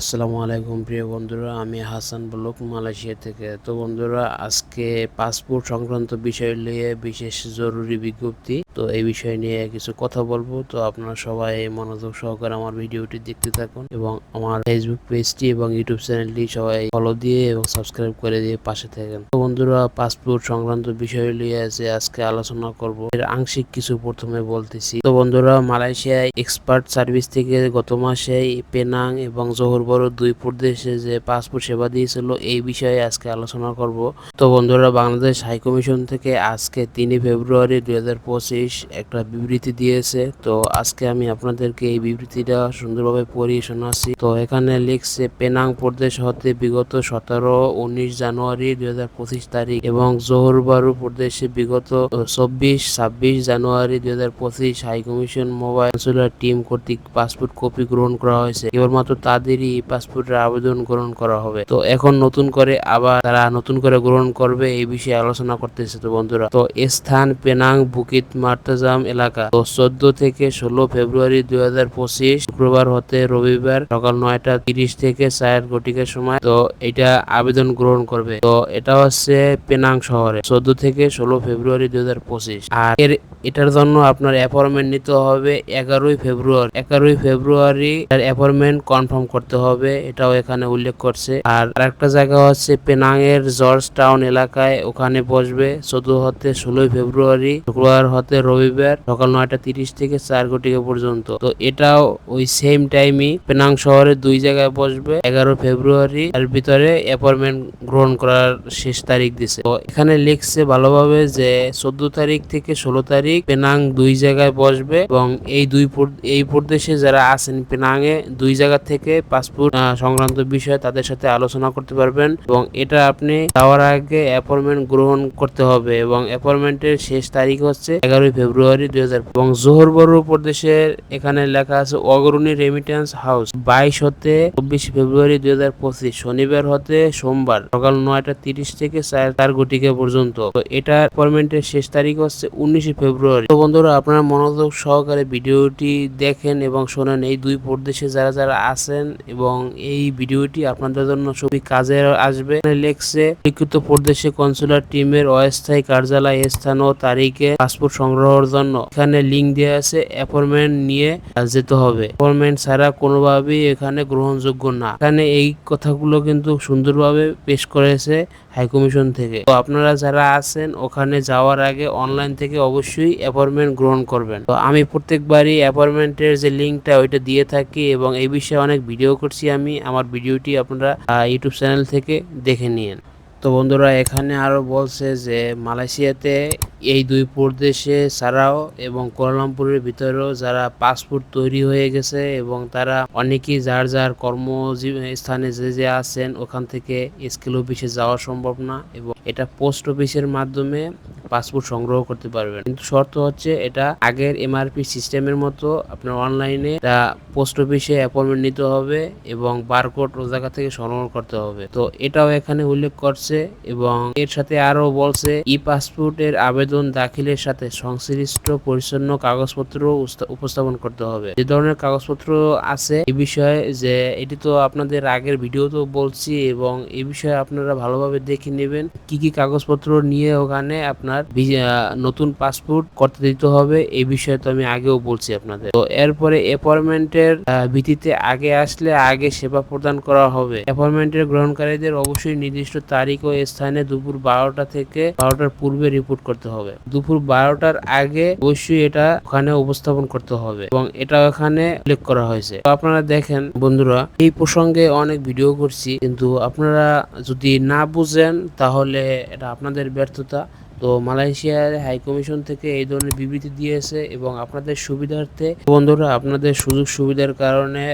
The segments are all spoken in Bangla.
আসসালামু আলাইকুম প্রিয় বন্ধুরা, আমি হাসান ব্লক মালয়েশিয়া থেকে। তো বন্ধুরা, আজকে পাসপোর্ট সংক্রান্ত বিষয় নিয়ে বিশেষ জরুরি বিজ্ঞপ্তি। তো এই বিষয় নিয়ে কিছু কথা বলব। তো আপনারা সবাই মনোযোগ সহকারে আমার ভিডিওটি দেখতে থাকুন এবং আমার ফেসবুক পেজটি এবং ইউটিউব চ্যানেলটি সবাই ফলো দিয়ে এবং সাবস্ক্রাইব করে দিয়ে পাশে থাকেন। তো বন্ধুরা, পাসপোর্ট সংক্রান্ত বিষয় নিয়ে যে আজকে আলোচনা করব, এর আংশিক কিছু প্রথমে বলতেছি। তো বন্ধুরা, মালয়েশিয়ায় এক্সপার্ট সার্ভিস থেকে গত মাসে পেনাং এবং জোহর বড় দুই প্রদেশে যে পাসপোর্ট সেবা দিয়েছিল, এই বিষয়ে আজকে আলোচনা করব। তো বন্ধুরা, বাংলাদেশ হাই কমিশন থেকে আজকে তিনই ফেব্রুয়ারি দুই হাজার পঁচিশ একটা বিবৃতি দিয়েছে। তো আজকে আমি আপনাদেরকে এই বিবৃতিটা সুন্দরভাবে পড়িয়ে শোনাচ্ছি। তো এখানে লিখছে, পেনাং প্রদেশ হতে বিগত সতেরো উনিশ জানুয়ারি দুই হাজার পঁচিশ তারিখ এবং জোহরবারু প্রদেশে বিগত চব্বিশ, ছাব্বিশ জানুয়ারি দুই হাজার পঁচিশ হাই কমিশন মোবাইল টিম কর্তৃক পাসপোর্ট কপি গ্রহণ করা হয়েছে। কেবলমাত্র তাদেরই এই পাসপোর্টের আবেদন গ্রহণ করা হবে। তো এখন নতুন করে আবার তারা নতুন করে গ্রহণ করবে এই বিষয়ে আলোচনা করতেছে তো বন্ধুরা। তো স্থান পেনাং বুকিত মার্তাজাম এলাকা। তো চোদ্দ থেকে ষোলো ফেব্রুয়ারি দুই হাজার পঁচিশ শুক্রবার হতে রবিবার সকাল নয়টা তিরিশ থেকে চার ঘটিকার সময় তো এটা আবেদন গ্রহণ করবে। তো এটা হচ্ছে পেনাং শহরে চোদ্দ থেকে ষোলো ফেব্রুয়ারি দুই হাজার পঁচিশ। আর এর, এটার জন্য আপনার অ্যাপয়েন্টমেন্ট নিতে হবে এগারোই ফেব্রুয়ারি। এগারোই ফেব্রুয়ারি তার অ্যাপয়েন্টমেন্ট কনফার্ম করতে হবে। এটাও এখানে উল্লেখ করছে। আর আরেকটা জায়গা হচ্ছে পেনাং এর জর্জ টাউন এলাকায় ওখানে বসবে চোদ্দ হতে ষোলোই ফেব্রুয়ারি, শুক্রবার হতে রবিবার, সকাল নয়টা তিরিশ থেকে চার ঘটিকা পর্যন্ত। তো এটাও ওই সেম টাইমই পেনাং শহরে দুই জায়গায় বসবে, এগারো ফেব্রুয়ারি এর ভিতরে অ্যাপয়েন্টমেন্ট গ্রহণ করার শেষ তারিখ দিছে। তো এখানে লিখছে ভালোভাবে যে চোদ্দ তারিখ থেকে ষোলো তারিখ পেনাং দুই জায়গায় বসবে এবং এই দুই এই প্রদেশে যারা আছেন পেনাংয়ে দুই জায়গা থেকে পাসপোর্ট আহ, সংক্রান্ত বিষয়ে তাদের সাথে আলোচনা করতে পারবেন এবং এটা আপনি যাওয়ার আগে অ্যাপয়েন্টমেন্ট গ্রহণ করতে হবে এবং অ্যাপয়েন্টমেন্টের শেষ তারিখ হচ্ছে এগারোই ফেব্রুয়ারি দুই হাজার এবং জোহর বড়ু প্রদেশের এখানে লেখা আছে অগ্রণী রেমিটেন্স হাউস বাইশ হতে চব্বিশ ফেব্রুয়ারি দুই হাজার পঁচিশ শনিবার হতে সোমবার সকাল নয়টা তিরিশ থেকে চার ঘটিকা পর্যন্ত। তো এটা অ্যাপয়েন্টমেন্টের শেষ তারিখ হচ্ছে উনিশে ফেব্রুয়ারি। তো বন্ধুরা আপনারা মনোযোগ সহকারে ভিডিওটি দেখেন এবং শোনেন এই দুই প্রদেশে যারা যারা আছেন এবং এই ভিডিওটি আপনাদের জন্য খুবই কাজে আসবে। লেখছে লিখিত প্রদেশে কনসুলার টিমের অস্থায়ী কার্যালয় স্থান ও তারিখে পাসপোর্ট সংগ্রহের জন্য এখানে লিঙ্ক দেওয়া আছে। অ্যাপয়েন্টমেন্ট নিয়ে যেতে হবে। অ্যাপয়েন্টমেন্ট ছাড়া কোনোভাবেই এখানে গ্রহণযোগ্য না। এখানে এই কথাগুলো কিন্তু সুন্দরভাবে পেশ করেছে হাই কমিশন থেকে। তো আপনারা যারা আছেন, ওখানে যাওয়ার আগে অনলাইন থেকে অবশ্যই অ্যাপয়েন্টমেন্ট গ্রহণ করবেন। তো আমি প্রত্যেকবারই অ্যাপয়েন্টমেন্টের যে লিঙ্কটা ওইটা দিয়ে থাকি এবং এই বিষয়ে অনেক ভিডিও করছি। আমি আমার ভিডিওটি আপনারা ইউটিউব চ্যানেল থেকে দেখে নিন তো বন্ধুরা, এখানে আরও বলছে যে, মালয়েশিয়াতে এই দুই প্রদেশে ছাড়াও এবং কোয়ালালামপুরের ভিতরেও যারা পাসপোর্ট তৈরি হয়ে গেছে এবং তারা অনেকেই যার যার কর্ম স্থানে যে যে আছেন, ওখান থেকে স্কেল অফিসে যাওয়া সম্ভব না এবং এটা পোস্ট অফিসের মাধ্যমে পাসপোর্ট সংগ্রহ করতে পারবেন। কিন্তু শর্ত হচ্ছে এটা আগের এমআরপি সিস্টেমের মতো আপনার অনলাইনে এটা পোস্ট অফিসে অ্যাপয়েন্টমেন্ট নিতে হবে এবং বারকোড ও জায়গা থেকে সংগ্রহ করতে হবে। তো এটাও এখানে উল্লেখ করছে এবং এর সাথে আরও বলছে ই পাসপোর্টের আবেদন দাখিলের সাথে সংশ্লিষ্ট পরিচ্ছন্ন কাগজপত্র উপস্থাপন করতে হবে। যে ধরনের কাগজপত্র আছে এই বিষয়ে যে এটি তো আপনাদের আগের ভিডিও তো বলছি এবং এই বিষয়ে আপনারা ভালোভাবে দেখে নেবেন কি কি কাগজপত্র নিয়ে ওখানে আপনার ভিসা- নতুন পাসপোর্ট করতে দিতে হবে। এই বিষয়ে তো আমি আগেও বলছি আপনাদের। তো এরপরে অ্যাপয়েন্টমেন্টের ভিত্তিতে আগে আসলে আগে সেবা প্রদান করা হবে। অ্যাপয়েন্টমেন্টের গ্রহণকারীদের অবশ্যই নির্দিষ্ট তারিখ ও স্থানে দুপুর বারোটা থেকে বারোটার পূর্বে রিপোর্ট করতে হবে। দুপুর বারোটার আগে অবশ্যই এটা ওখানে উপস্থাপন করতে হবে এবং এটা ওখানে উল্লেখ করা হয়েছে। তো আপনারা দেখেন বন্ধুরা, এই প্রসঙ্গে অনেক ভিডিও করছি। কিন্তু আপনারা যদি না বুঝেন, তাহলে এটা আপনাদের ব্যর্থতা। তো মালয়েশিয়ার হাই কমিশন থেকে এই ধরনের বিবৃতি দিয়েছে এবং আপনাদের সুবিধার্থে বন্ধুরা, আপনাদের সুযোগ সুবিধার কারণে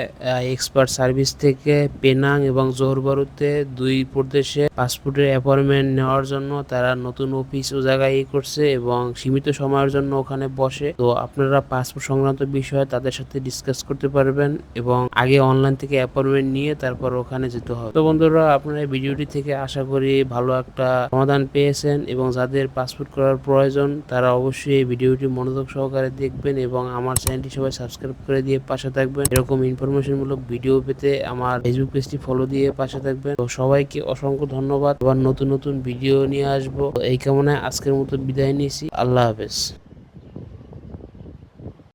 এক্সপার্ট সার্ভিস থেকে পেনাং এবং জোহরবারুতে দুই প্রদেশে পাসপোর্টের অ্যাপয়েন্টমেন্ট নেওয়ার জন্য তারা নতুন অফিস ও জায়গায় ই করছে এবং সীমিত সময়ের জন্য ওখানে বসে। তো আপনারা পাসপোর্ট সংক্রান্ত বিষয়ে তাদের সাথে ডিসকাস করতে পারবেন এবং আগে অনলাইন থেকে অ্যাপয়েন্টমেন্ট নিয়ে তারপর ওখানে যেতে হবে। তো বন্ধুরা, আপনারা ভিডিওটি থেকে আশা করি ভালো একটা সমাধান পেয়েছেন এবং যাদের পাসপোর্ট করার প্রয়োজন, তারা অবশ্যই এই ভিডিওটি মনোযোগ সহকারে দেখবেন এবং আমার চ্যানেলটি সবাই সাবস্ক্রাইব করে দিয়ে পাশে থাকবেন। এরকম ইনফরমেশনমূলক ভিডিও পেতে আমার ফেসবুক পেজটি ফলো দিয়ে পাশে থাকবেন। তো সবাইকে অসংখ্য ধন্যবাদ। আবার নতুন নতুন ভিডিও নিয়ে আসব। এই কামনায় আজকের মতো বিদায় নিয়েছি। আল্লাহ হাফেজ।